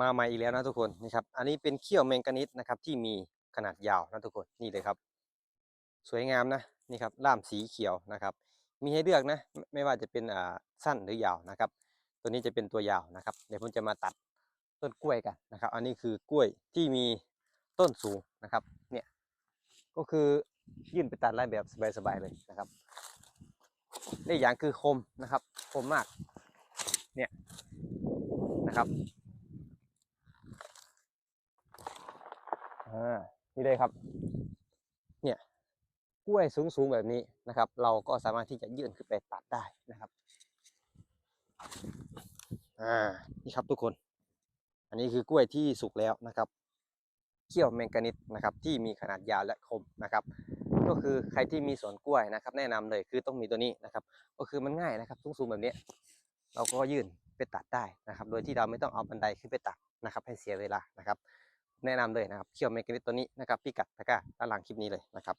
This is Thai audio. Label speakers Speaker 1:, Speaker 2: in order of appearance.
Speaker 1: มาใหม่อีกแล้วนะทุกคนนี่ครับอันนี้เป็นเขี้ยวแมงกานิสนะครับที่มีขนาดยาวนะทุกคนนี่เลยครับ สวยงามนะนี่ครับล่ามสีเขียวนะครับ มีให้เลือกนะไม่ว่าจะเป็นอ่าสั้นหรือยาวนะครับ ตัวนี้จะเป็นตัวยาวนะครับ เดี๋ยวผมจะมาตัดต้นกล้วยกันนะครับ อันนี้คือกล้วยที่มีต้นสูงนะครับ เนี่ยก็คือยื่นไปตัดไล่แบบสบายๆเลยนะครับและอีกอย่างคือคมนะครับ คมมาก เนี่ยนะครับ อ่านี่เลยครับ เนี่ยกล้วยสูงๆแบบนี้นะครับ เราก็สามารถที่จะยื่นขึ้นไปตัดได้นะครับอ่านี่ครับทุกคน อันนี้คือกล้วยที่สุกแล้วนะครับเขี้ยวแมงกานิสนะครับที่มีขนาดยาวและคมนะครับ ก็คือใครที่มีสวนกล้วยนะครับ แนะนำเลยคือต้องมีตัวนี้นะครับ ก็คือมันง่ายนะครับสูงๆแบบนี้ เราก็ยื่นไปตัดได้นะครับ โดยที่เราไม่ต้องเอาบันไดขึ้นไปตัดนะครับ ให้เสียเวลานะครับ แนะนำเลยนะครับเขี่ยวแมกานิตตัวนี้นะครับพิกัดตะกร้าด้านหลังคลิปนี้เลยนะครับ